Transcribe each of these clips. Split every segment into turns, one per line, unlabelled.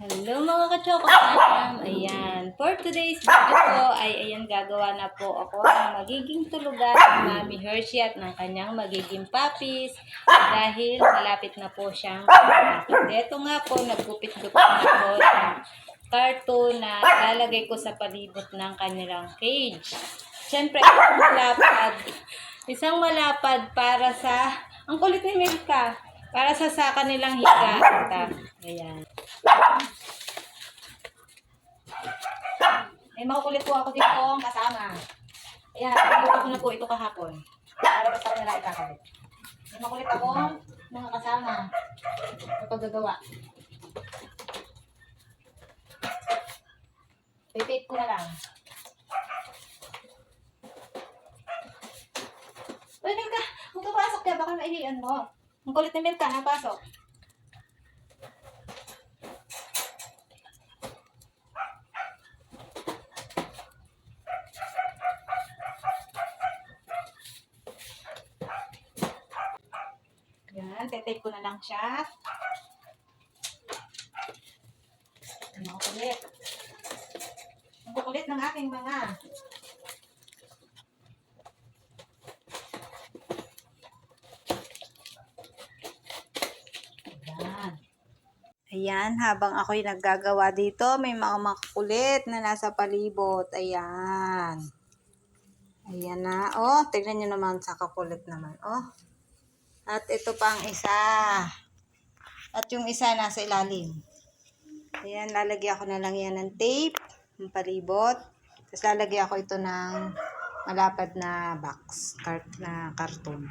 Hello mga ka-chocofam! Ayan, for today's video ay ayan gagawa na po ako ng magiging tulugan ng Mami Hershey at ng kanyang magiging puppies dahil malapit na po siyang. Ito nga po, naggupit-gupit na po ng cartoon na lalagay ko sa palibot ng kanilang cage. Siyempre, isang malapad. Isang malapad para sa... Ang kulit ni Milka. Para sa sa kanilang higa. Ayan. May makukulit po ako dito ang kasama. Ayan, pinuha ko na po ito kahapon. Para basta ko nila ikakalit. May makulit ako mga kasama. Sa paggagawa. Tape ko na lang. Uy, Milka! Magpapasok ka. Baka maihian mo. Ang kulit ni Milka, napasok. Yan, tetape ko na lang siya. Ang kulit. Ang kukulit ng aking mga. Yan. Ayan, habang ako'y naggagawa dito, may mga makukulit na nasa palibot. Ayan. Ayan na. Oh, tignan nyo naman sa kakulit naman. Oh. At ito pa ang isa. At yung isa nasa ilalim. Ayan, lalagyan ko na lang yan ng tape, ng palibot. Tapos lalagyan ko ito ng malapad na box, cart na karton.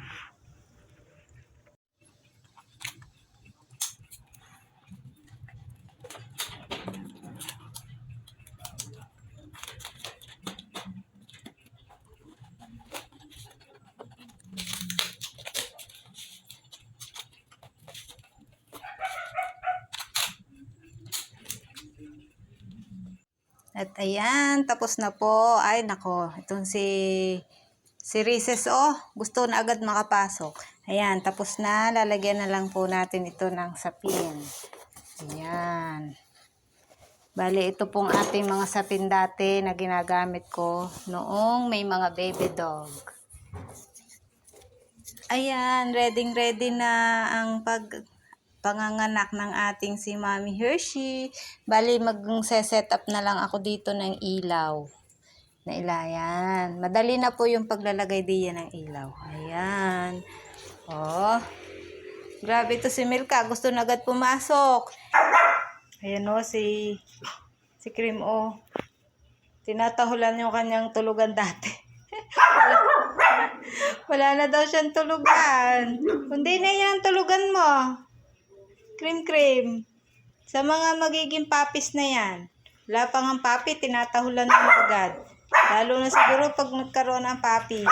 At ayan, tapos na po. Ay, nako, itong si si Rises, oh, gusto na agad makapasok. Ayan, tapos na. Lalagyan na lang po natin ito ng sapin. Ayan. Bali, ito pong ating mga sapin dati na ginagamit ko noong may mga baby dog. Ayan, ready ready na ang pag panganganak ng ating si Mami Hershey. Bali, mag-set up na lang ako dito ng ilaw. Na ilayan. Madali na po yung paglalagay diyan ng ilaw. Ayan. Oh. Grabe to si Milka. Gusto na agad pumasok. Ayan o, si, si Cream o. Tinatahulan yung kanyang tulugan dati. Wala na daw siyang tulugan. Kundi na yan ang tulugan mo. Cream cream. Sa mga magiging papis na yan. Wala pang ang papi, tinatahulan mo agad. Lalo na siguro pag nagkaroon ng papis.